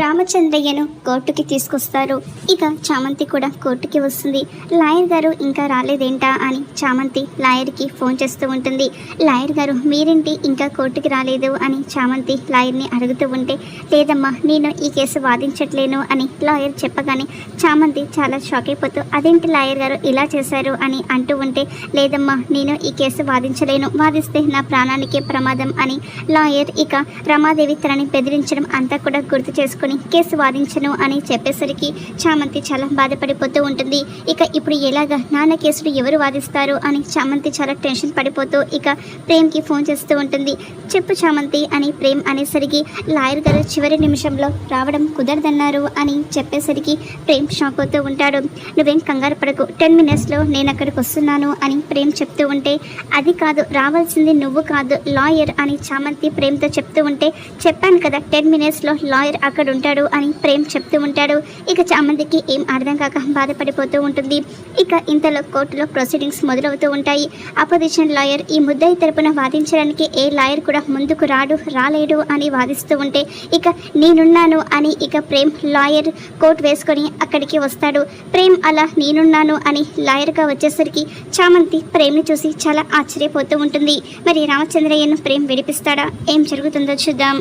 రామచంద్రయ్యను కోర్టుకి తీసుకొస్తారు. ఇక చామంతి కూడా కోర్టుకి వస్తుంది. లాయర్ గారు ఇంకా రాలేదేంటా అని చామంతి లాయర్కి ఫోన్ చేస్తూ ఉంటుంది. లాయర్ గారు మీరేంటి ఇంకా కోర్టుకి రాలేదు? అని చామంతి లాయర్ని అడుగుతూ ఉంటే లేదమ్మా నేను ఈ కేసు వాదించట్లేను అని లాయర్ చెప్పగానే చామంతి చాలా షాక్ అయిపోతూ అదేంటి లాయర్ గారు ఇలా చేశారు? అని అంటూ ఉంటే లేదమ్మా నేను ఈ కేసు వాదించలేను. వాదిస్తే నా ప్రాణానికే ప్రమాదం అని లాయర్ ఇక రమాదేవి తనని బెదిరించడం అంతా కూడా గుర్తు తీసుకొని కేసు వాదించను అని చెప్పేసరికి చామంతి చాలా బాధపడిపోతూ ఉంటుంది. ఇక ఇప్పుడు ఎలాగా నాన్న కేసులు ఎవరు వాదిస్తారు అని చామంతి చాలా టెన్షన్ పడిపోతూ ఇక ప్రేమ్కి ఫోన్ చేస్తూ ఉంటుంది. చెప్పు చామంతి అని ప్రేమ్ అనేసరికి లాయర్ గారు చివరి నిమిషంలో రావడం కుదరదన్నారు అని చెప్పేసరికి ప్రేమ్ షాక్ అవుతూ ఉంటాడు. నువ్వేం కంగారు పడకు టెన్ మినిట్స్లో నేను అక్కడికి వస్తున్నాను అని ప్రేమ్ చెప్తూ ఉంటే అది కాదు రావాల్సింది నువ్వు కాదు లాయర్ అని చామంతి ప్రేమ్తో చెప్తూ ఉంటే చెప్పాను కదా టెన్ మినిట్స్లో లాయర్ అక్కడ ఉంటాడు అని ప్రేమ్ చెప్తూ ఉంటాడు. ఇక చామంతికి ఏం అర్థం కాక బాధపడిపోతూ ఉంటుంది. ఇక ఇంతలో కోర్టులో ప్రొసీడింగ్స్ మొదలవుతూ ఉంటాయి. అపోజిషన్ లాయర్ ఈ ముద్దాయి తరపున వాదించడానికి ఏ లాయర్ కూడా ముందుకు రాడు రాలేడు అని వాదిస్తూ ఉంటే ఇక నేనున్నాను అని ఇక ప్రేమ్ లాయర్ కోర్టు వేసుకొని అక్కడికి వస్తాడు. ప్రేమ్ అలా నేనున్నాను అని లాయర్గా వచ్చేసరికి చామంతి ప్రేమ్ని చూసి చాలా ఆశ్చర్యపోతూ ఉంటుంది. మరి రామచంద్రయ్యను ప్రేమ్ విడిపిస్తాడా? ఏం జరుగుతుందో చూద్దాం.